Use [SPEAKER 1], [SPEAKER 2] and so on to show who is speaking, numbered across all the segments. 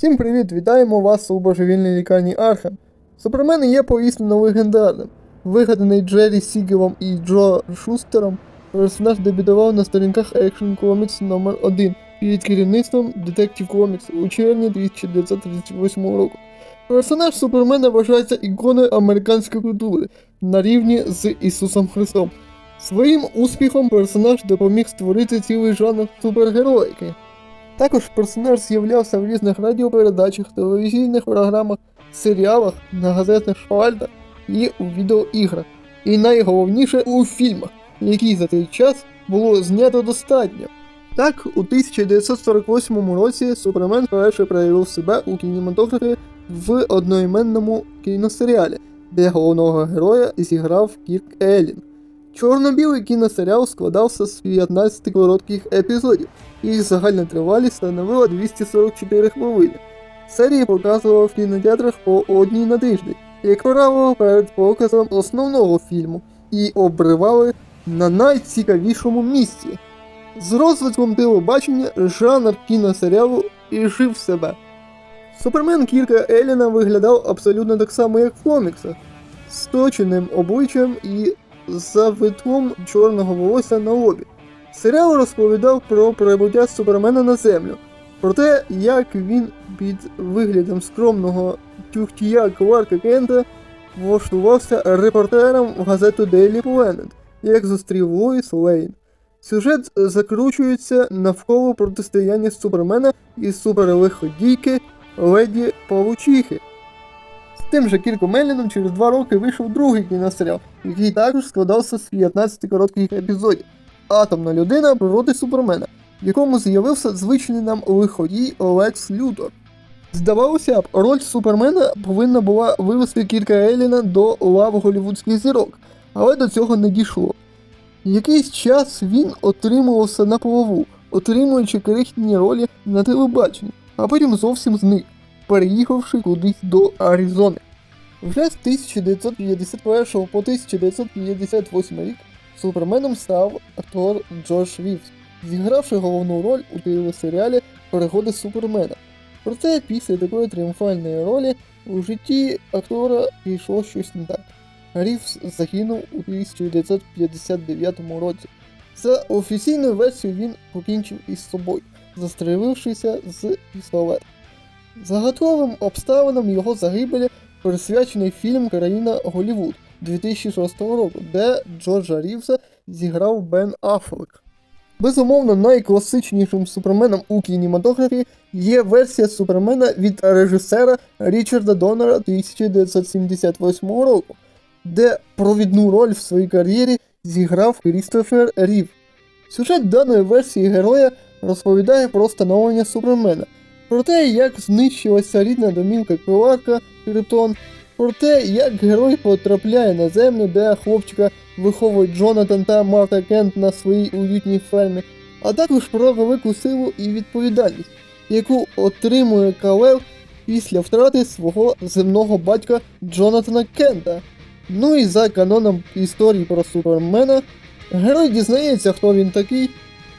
[SPEAKER 1] Всім привіт! Вітаємо вас у божевільній лікарні Архем. Супермен є поістину легендарним. Вигаданий Джері Сігелом і Джо Шустером, персонаж дебютував на сторінках Action Comics номер 1 під керівництвом Detective Comics у червні 1938 року. Персонаж Супермена вважається іконою американської культури на рівні з Ісусом Христом. Своїм успіхом персонаж допоміг створити цілий жанр супергероїки. Також персонаж з'являвся в різних радіопередачах, телевізійних програмах, серіалах, на газетних шпальтах і у відеоіграх. І найголовніше у фільмах, які за цей час було знято достатньо. Так, у 1948 році Супермен вперше проявив себе у кінематографі в одноіменному кіносеріалі, де головного героя зіграв Кірк Еллін. Чорно-білий кіносеріал складався з 15 коротких епізодів, їх загальна тривалість становила 244 хвилини. Серії показували в кінотеатрах по одній на тиждень, як правило, перед показом основного фільму, і обривали на найцікавішому місці. З розвитком телебачення жанр кіносеріалу і себе. Супермен Кірка Еліна виглядав абсолютно так само, як в коміксах, з точеним обличчям і завитком чорного волосся на лобі. Серіал розповідав про прибуття Супермена на землю, про те, як він під виглядом скромного тюхтія Кларка Кента влаштувався репортером в газету Daily Planet, як зустрів Лоїс Лейн. Сюжет закручується навколо протистояння Супермена і суперлиходійки Леді Павучихи. Тим же Кірком Елліном через два роки вийшов другий кіносеріал, який також складався з 15 коротких епізодів. Атомна людина проти Супермена, в якому з'явився звичний нам лиходій Олекс Лютор. Здавалося б, роль Супермена повинна була вивести Кірка Елліна до лав голівудських зірок, але до цього не дійшло. Якийсь час він отримувався на плаву, отримуючи крихітні ролі на телебаченні, а потім зовсім зник, переїхавши кудись до Аризони. Вже з 1951 по 1958 рік Суперменом став актор Джош Рівс, зігравши головну роль у телесеріалі Перегоди Супермена. Проте після такої тріумфальної ролі у житті актора пішло щось не так. Рівс загинув у 1959 році. За офіційною версією він покінчив із собою, застрелившися з пістолета. Загадковим обставинам його загибелі присвячений фільм Країна Голівуд 2006 року, де Джорджа Рівса зіграв Бен Аффлек. Безумовно, найкласичнішим суперменом у кінематографі є версія супермена від режисера Річарда Доннера 1978 року, де провідну роль в своїй кар'єрі зіграв Крістофер Рів. Сюжет даної версії героя розповідає про становлення супермена, про те, як знищилася рідна домівка Кларка Криптон, про те, як герой потрапляє на землю, де хлопчика виховують Джонатан та Марта Кент на своїй уютній фермі, а також про велику силу і відповідальність, яку отримує Калел після втрати свого земного батька Джонатана Кента. Ну і за каноном історії про Супермена, герой дізнається, хто він такий,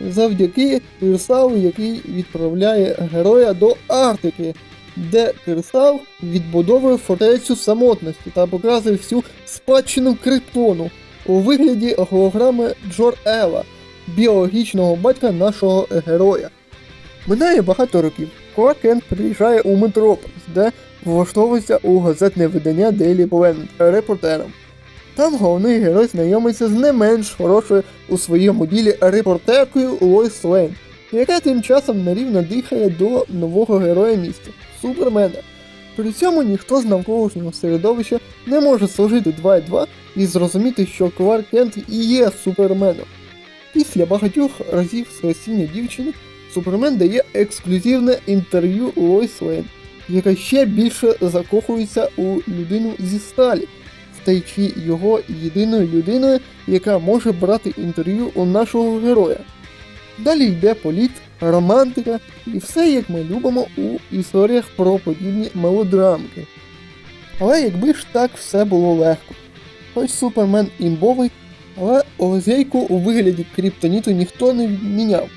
[SPEAKER 1] завдяки Кирсалу, який відправляє героя до Арктики, де Кирсал відбудовує фортецю самотності та показує всю спадщину Криптону у вигляді голограми Джор Ела, біологічного батька нашого героя. Минає багато років. Кент приїжджає у Метрополіс, де влаштовується у газетне видання Daily Planet репортером. Там головний герой знайомиться з не менш хорошою у своєму ділі репортеркою Лойс Лейн, яка тим часом нерівно дихає до нового героя місця Супермена. При цьому ніхто з навколишнього середовища не може служити 2 і 2 і зрозуміти, що Кларк Кент і є суперменом. Після багатьох разів спасіння дівчини Супермен дає ексклюзивне інтерв'ю Лойс Лейн, яка ще більше закохується у людину зі сталі, стаючи його єдиною людиною, яка може брати інтерв'ю у нашого героя. Далі йде політ, романтика і все, як ми любимо у історіях про подібні мелодрамки. Але якби ж так все було легко. Хоч Супермен імбовий, але лазейку у вигляді криптоніту ніхто не відміняв.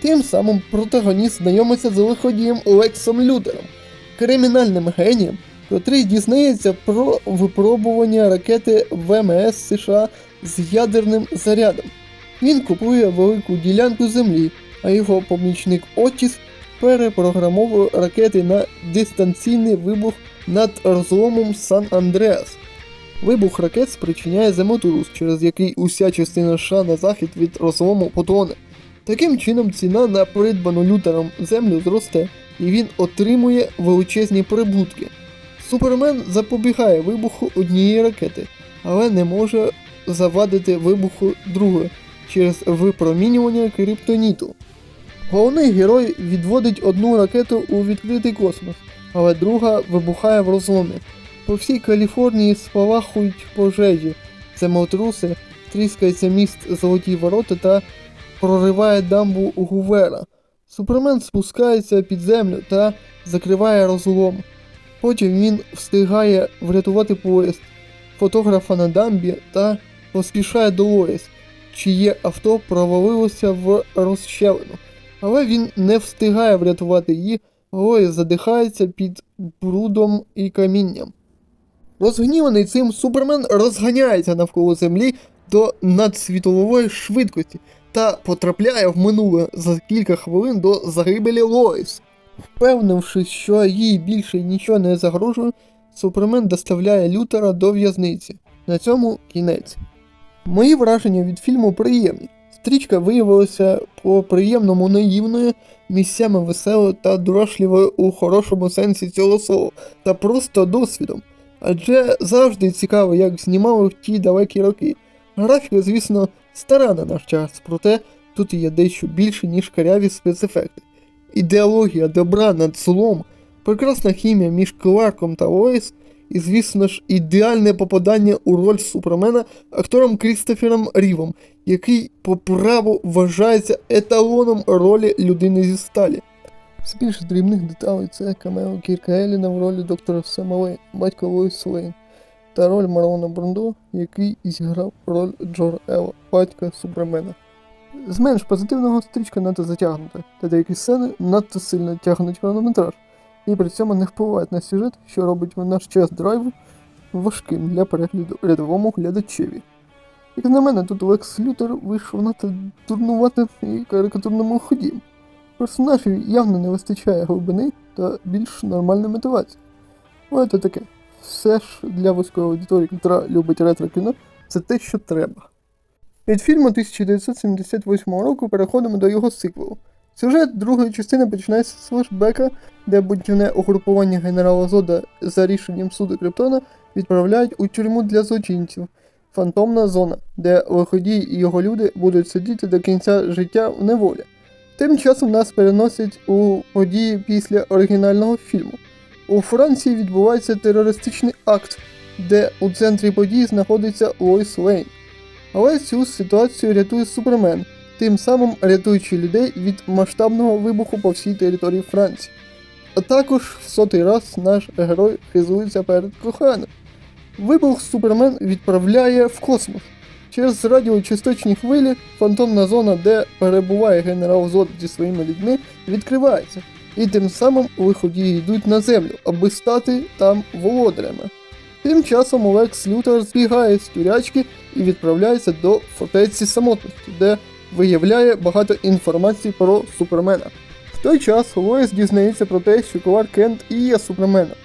[SPEAKER 1] Тим самим протагоніст знайомиться з лиходієм Лексом Лютером, кримінальним генієм, котрий дізнається про випробування ракети ВМС США з ядерним зарядом. Він купує велику ділянку землі, а його помічник Отіс перепрограмовує ракети на дистанційний вибух над розломом Сан Андреас. Вибух ракет спричиняє землетрус, через який уся частина США на захід від розлому потоне. Таким чином ціна на придбану лютером землю зросте, і він отримує величезні прибутки. Супермен запобігає вибуху однієї ракети, але не може завадити вибуху другої через випромінювання криптоніту. Головний герой відводить одну ракету у відкритий космос, але друга вибухає в розломі. По всій Каліфорнії спалахують пожежі, землетруси, тріскається міст Золоті Ворота та прориває дамбу Гувера. Супермен спускається під землю та закриває розлом. Потім він встигає врятувати поїзд, фотографа на дамбі та поспішає до Лоїс, чиє авто провалилося в розщелину. Але він не встигає врятувати її, Лоїс задихається під брудом і камінням. Розгніваний цим Супермен розганяється навколо землі до надсвітлової швидкості та потрапляє в минуле за кілька хвилин до загибелі Лоїс. Впевнившись, що їй більше нічого не загрожує, Супермен доставляє Лютера до в'язниці. На цьому кінець. Мої враження від фільму приємні. Стрічка виявилася по приємному наївною, місцями веселою та дурашливою у хорошому сенсі цього слова, та просто досвідом. Адже завжди цікаво, як знімали в ті далекі роки. Графіка, звісно, стара на наш час, проте тут є дещо більше, ніж каряві спецефекти. Ідеологія добра над злом, прекрасна хімія між Кларком та Лоїс, і, звісно ж, ідеальне попадання у роль Супермена актором Крістофером Рівом, який по праву вважається еталоном ролі людини зі сталі. З більш дрібних деталей це камео Кірка Еліна в ролі доктора Сема Лейн, батька Лоїс Лейн, та роль Марона Брандо, який зіграв роль Джор Ева, батька Супермена. З менш позитивного стрічка надто затягнута, та деякі сцени надто сильно тягнуть хронометраж, і при цьому не впливають на сюжет, що робить наш час драйву важким для перегляду рядовому глядачеві. Як на мене, тут Лекс Лютер вийшов надто дурнувато і карикатурному ході. Персонажів явно не вистачає глибини та більш нормальної мотивації. Але це таке. Все ж для вузької аудиторії, яка любить ретро-кіно, це те, що треба. Від фільму 1978 року переходимо до його сиквелу. Сюжет другої частини починається з флешбека, де будівне угрупування генерала Зода за рішенням суду Криптона відправляють у тюрму для злочинців. Фантомна зона, де лиходій і його люди будуть сидіти до кінця життя в неволі. Тим часом нас переносять у події після оригінального фільму. У Франції відбувається терористичний акт, де у центрі подій знаходиться Лойс Лейн. Але цю ситуацію рятує Супермен, тим самим рятуючи людей від масштабного вибуху по всій території Франції. А також в сотий раз наш герой хизується перед коханим. Вибух Супермен відправляє в космос. Через радіочасточні хвилі фантомна зона, де перебуває генерал Зод зі своїми людьми, відкривається, і тим самим виході йдуть на землю, аби стати там володарями. Тим часом Олекс Лютер збігає з тюрячки і відправляється до фортеці самотності, де виявляє багато інформації про Супермена. В той час Лоїс дізнається про те, що Кларк Кент і є Суперменом.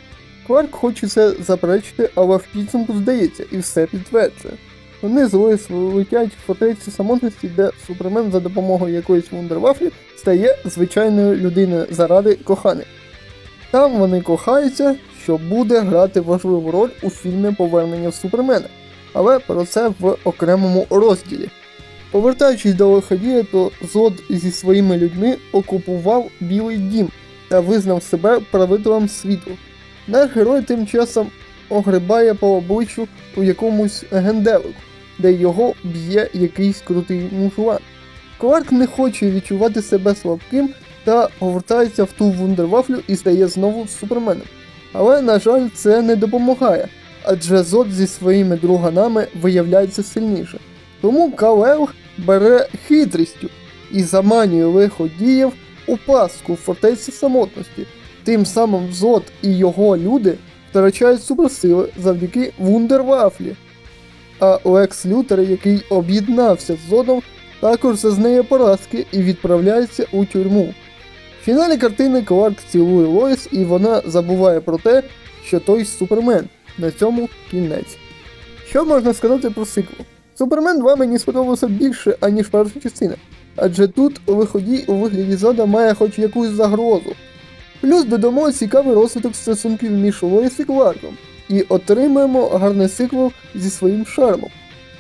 [SPEAKER 1] Кларк хоче це заперечити, але в підсумку здається і все підтверджує. Вони з Лоїс летять в фортецю самотності, де Супермен за допомогою якоїсь вундервафлі стає звичайною людиною заради коханих. Там вони кохаються, що буде грати важливу роль у фільмі Повернення Супермена, але про це в окремому розділі. Повертаючись до лиходія, то Зод зі своїми людьми окупував Білий Дім та визнав себе правителем світу. Наш герой тим часом огрибає по обличчю у якомусь генделику, де його б'є якийсь крутий мужлан. Кларк не хоче відчувати себе слабким та повертається в ту вундервафлю і стає знову суперменом. Але, на жаль, це не допомагає, адже Зод зі своїми друганами виявляється сильніше. Тому Калел бере хитрістю і заманює лиходіїв у пастку в фортеці самотності, Тим самим Зод і його люди втрачають суперсили завдяки Вундервафлі. А Лекс Лютер, який об'єднався з Зодом, також зазнає поразки і відправляється у тюрму. В фіналі картини Кларк цілує Лоїс і вона забуває про те, що той Супермен. На цьому кінець. Що можна сказати про сиквел? Супермен 2 мені сподобався більше, аніж перша частина, адже тут у виході у вигляді Зода має хоч якусь загрозу. Плюс додамо цікавий розвиток стосунків між Лоїс і Кларком, і отримаємо гарний сиквел зі своїм шармом.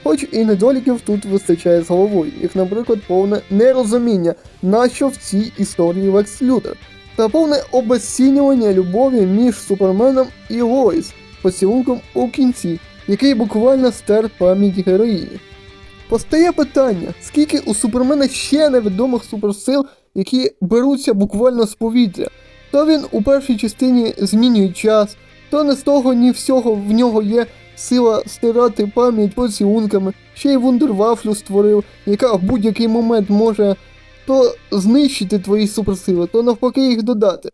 [SPEAKER 1] Хоч і недоліків тут вистачає з головою, як, наприклад, повне нерозуміння, нащо в цій історії Лекс Лютер, та повне обезцінювання любові між Суперменом і Лоїс поцілунком у кінці, який буквально стер пам'ять героїні. Постає питання, скільки у Супермена ще невідомих суперсил, які беруться буквально з повітря. То він у першій частині змінює час, то не з того ні всього в нього є сила стирати пам'ять поцілунками, ще й вундервафлю створив, яка в будь-який момент може то знищити твої суперсили, то навпаки їх додати.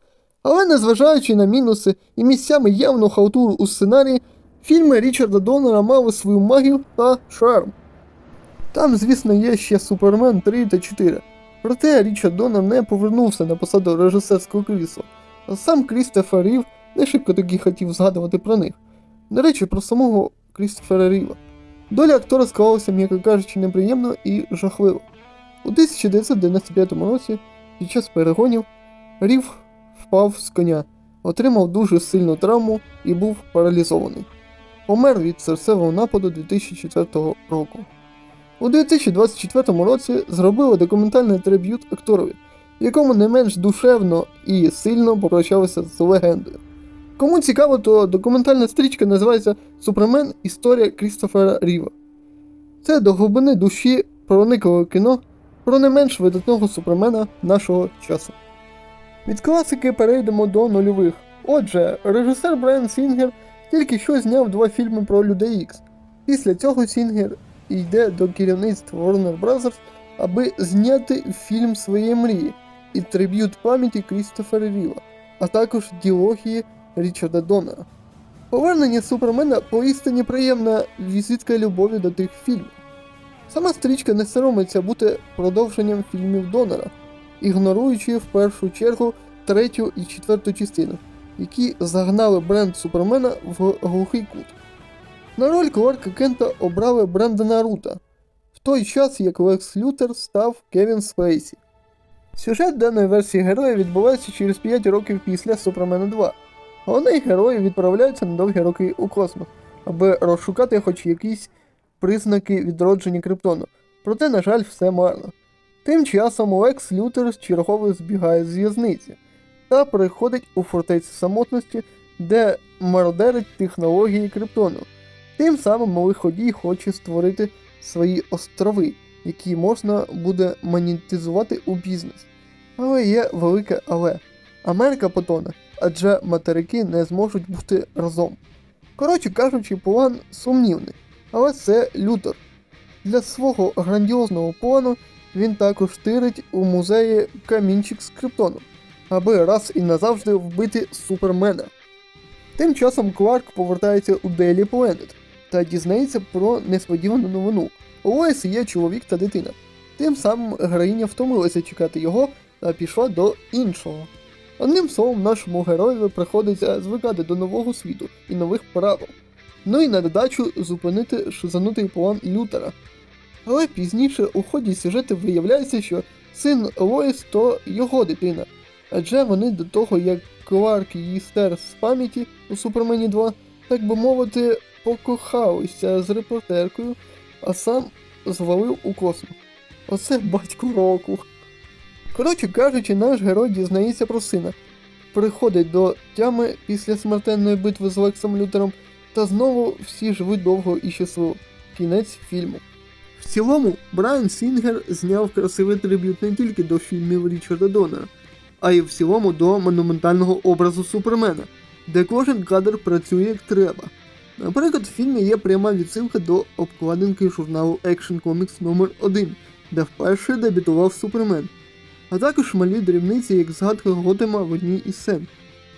[SPEAKER 1] Але незважаючи на мінуси і місцями явну халтуру у сценарії, фільми Річарда Доннера мали свою магію та шарм. Там, звісно, є ще Супермен 3 та 4. Проте Річард Доннер не повернувся на посаду режисерського крісла, а сам Крістофер Рів не шибко таки хотів згадувати про них. До речі, про самого Крістофера Ріва. Доля актора склалася, м'яко кажучи, неприємно і жахливо. У 1995 році, під час перегонів, Рів впав з коня, отримав дуже сильну травму і був паралізований. Помер від серцевого нападу 2004 року. У 2024 році зробили документальний триб'ют акторові, якому не менш душевно і сильно попрощалися з легендою. Кому цікаво, то документальна стрічка називається Супермен Історія Крістофера Ріва. Це до глибини душі проникливе кіно про не менш видатного супермена нашого часу. Від класики перейдемо до нульових. Отже, режисер Брайан Сінгер тільки що зняв два фільми про Людей Ікс. Після цього Сінгер йде до керівництва Warner Bros., аби зняти фільм своєї мрії і триб'ют пам'яті Крістофера Ріва, а також діалогії Річарда Доннера. Повернення Супермена поістині приємна візитка любові до тих фільмів. Сама стрічка не соромиться бути продовженням фільмів Доннера, ігноруючи в першу чергу третю і четверту частину, які загнали бренд Супермена в глухий кут. На роль Кларка Кента обрали Брендана Рута, в той час як Лекс Лютер став Кевін Спейсі. Сюжет даної версії героя відбувається через 5 років після Супермена 2. Головний герой відправляється на довгі роки у космос, аби розшукати хоч якісь признаки відродження Криптону. Проте, на жаль, все марно. Тим часом Лекс Лютер чергово збігає з в'язниці та приходить у фортецю самотності, де мародерить технології Криптону. Тим самим виходій хоче створити свої острови, які можна буде монетизувати у бізнес. Але є велике але. Америка потоне, адже материки не зможуть бути разом. Коротше кажучи, план сумнівний, але це Лютер. Для свого грандіозного плану він також тирить у музеї камінчик з криптоном, аби раз і назавжди вбити Супермена. Тим часом Кларк повертається у Daily Planet та дізнається про несподівану новину. Лоїс є чоловік та дитина. Тим самим героїня втомилася чекати його та пішла до іншого. Одним словом, нашому героєві приходиться звикати до нового світу і нових правил. Ну і на додачу зупинити шизанутий план Лютера. Але пізніше у ході сюжету виявляється, що син Лоїс то його дитина, адже вони до того, як Кларк її стер з пам'яті у Супермені 2, так би мовити, покохалися з репортеркою, а сам звалив у космос. Оце батько року. Коротше кажучи, наш герой дізнається про сина, приходить до тями після смертельної битви з Лексом Лютером, та знову всі живуть довго і щасливо. Кінець фільму. В цілому, Брайан Сінгер зняв красивий триб'ют не тільки до фільмів Річарда Доннера, а й в цілому до монументального образу Супермена, де кожен кадр працює як треба. Наприклад, в фільмі є пряма відсилка до обкладинки журналу Action Comics номер 1 де вперше дебютував Супермен, а також малі дрібниці, як згадка Готема в одній із сцен.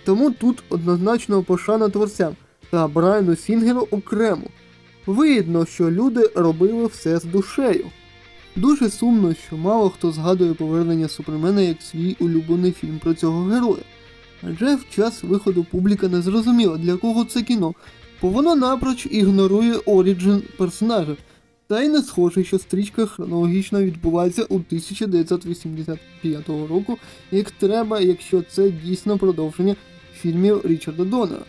[SPEAKER 1] Тому тут однозначно пошана творцям та Брайану Сінгеру окремо. Видно, що люди робили все з душею. Дуже сумно, що мало хто згадує повернення Супермена як свій улюблений фільм про цього героя. Адже в час виходу публіка не зрозуміла, для кого це кіно, бо воно напроч ігнорує оріджин персонажа. Та й не схоже, що стрічка хронологічно відбувається у 1985 року, як треба, якщо це дійсно продовження фільмів Річарда Доннера.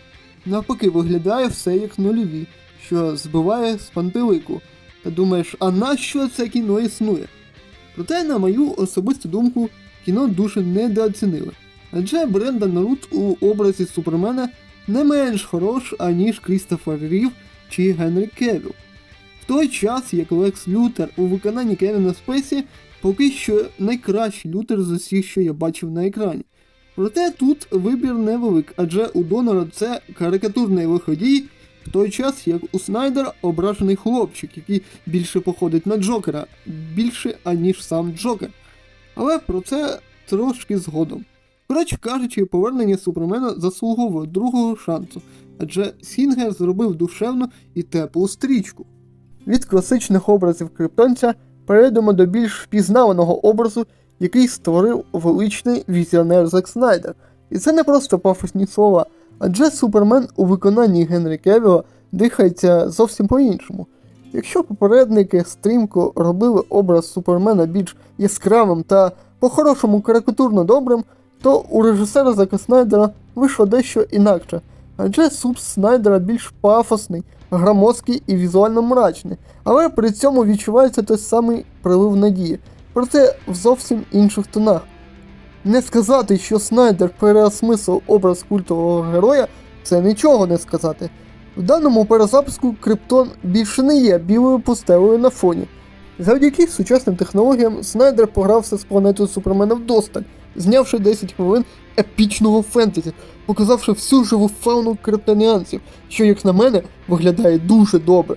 [SPEAKER 1] Навпаки, виглядає все як нульові, що збиває з пантелику. Та думаєш, а нащо це кіно існує? Проте, на мою особисту думку, кіно дуже недооцінили. Адже Брендан Рут у образі Супермена не менш хорош, аніж Крістофер Рів чи Генрі Кевіл. В той час, як Лекс Лютер у виконанні Кевіна Спейсі поки що найкращий лютер з усіх, що я бачив на екрані. Проте тут вибір невелик, адже у Донора це карикатурний виходій, той час як у Снайдера ображений хлопчик, який більше походить на Джокера, більше аніж сам Джокер. Але про це трошки згодом. Коротше кажучи, повернення Супермена заслуговує другого шансу, адже Сінгер зробив душевну і теплу стрічку. Від класичних образів криптонця перейдемо до більш впізнаваного образу, який створив величний візіонер Зак Снайдер. І це не просто пафосні слова, адже Супермен у виконанні Генрі Кевіла дихається зовсім по-іншому. Якщо попередники стрімко робили образ Супермена більш яскравим та по-хорошому карикатурно добрим, то у режисера Зака Снайдера вийшло дещо інакше, адже суп Снайдера більш пафосний, громоздкий і візуально мрачний, але при цьому відчувається той самий прилив надії, проте в зовсім інших тонах. Не сказати, що Снайдер переосмислив образ культового героя, це нічого не сказати. В даному перезапуску Криптон більше не є білою пустелею на фоні. Завдяки сучасним технологіям Снайдер погрався з планетою Супермена вдосталь, знявши 10 хвилин епічного фентезі, показавши всю живу фауну криптоніанців, що, як на мене, виглядає дуже добре.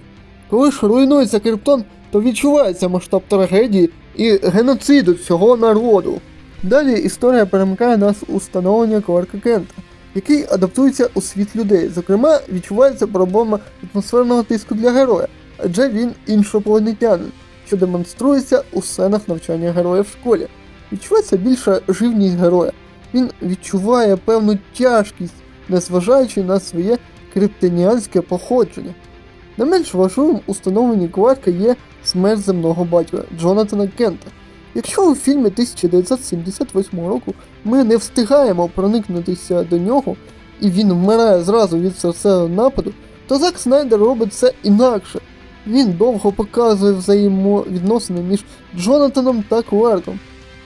[SPEAKER 1] Коли ж руйнується Криптон, то відчувається масштаб трагедії і геноциду цього народу. Далі історія перемикає нас у становлення Кларка Кента, який адаптується у світ людей. Зокрема, відчувається проблема атмосферного тиску для героя, адже він іншопланетянин, що демонструється у сценах навчання героя в школі. Відчувається більша живність героя. Він відчуває певну тяжкість, незважаючи на своє криптоніанське походження. Не менш важливим у становленні Кларка є смерть земного батька Джонатана Кента. Якщо у фільмі 1978 року ми не встигаємо проникнутися до нього, і він вмирає зразу від серцевого нападу, то Зак Снайдер робить це інакше. Він довго показує взаємовідносини між Джонатаном та Кларком.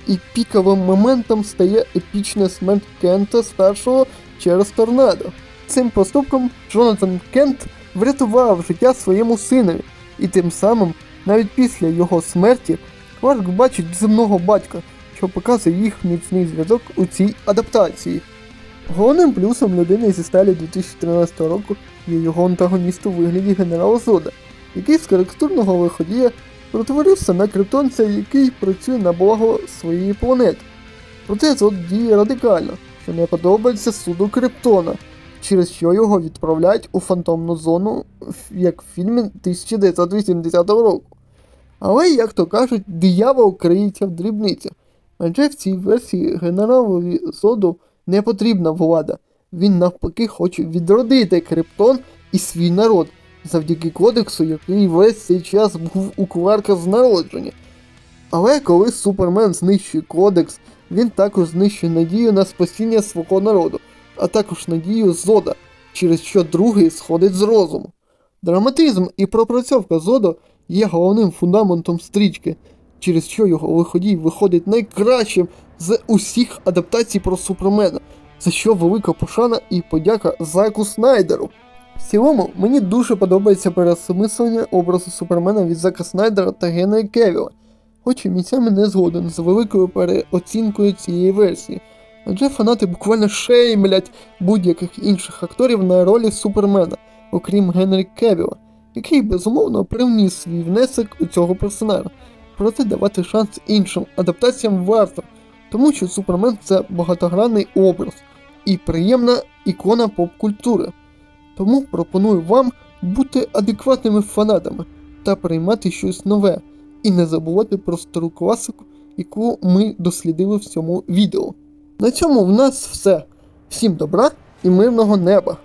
[SPEAKER 1] І піковим моментом стає епічна смерть Кента старшого через торнадо. Цим поступком Джонатан Кент врятував життя своєму синові, і тим самим, навіть після його смерті, Кларк бачить земного батька, що показує їх міцний зв'язок у цій адаптації. Головним плюсом людини зі сталі 2013 року є його антагоніст у вигляді генерала Зода, який з карикатурного виходія перетворився на криптонця, який працює на благо своєї планети. Проте Зод діє радикально, що не подобається суду Криптона, через що його відправляють у фантомну зону, як в фільмі 1980 року. Але, як то кажуть, диявол криється в дрібницях. Адже в цій версії генералові Зоду не потрібна влада. Він навпаки хоче відродити Криптон і свій народ завдяки кодексу, який весь цей час був у Кларка з народження. Але коли Супермен знищує кодекс, він також знищує надію на спасіння свого народу, а також надію Зода, через що другий сходить з розуму. Драматизм і пропрацьовка Зода є головним фундаментом стрічки, через що його виходій виходить найкращим з усіх адаптацій про Супермена, за що велика пошана і подяка Заку Снайдеру. В цілому, мені дуже подобається переосмислення образу Супермена від Зака Снайдера та Генрі Кевіла, хоч і місцями не згоден з великою переоцінкою цієї версії, адже фанати буквально шеймлять будь-яких інших акторів на ролі Супермена, окрім Генрі Кевіла, який безумовно привніс свій внесок у цього персонажа. Проте давати шанс іншим адаптаціям варто, тому що Супермен це багатогранний образ. і приємна ікона поп-культури. Тому пропоную вам бути адекватними фанатами та приймати щось нове, і не забувати про стару класику, яку ми дослідили в цьому відео. На цьому в нас все. Всім добра і мирного неба!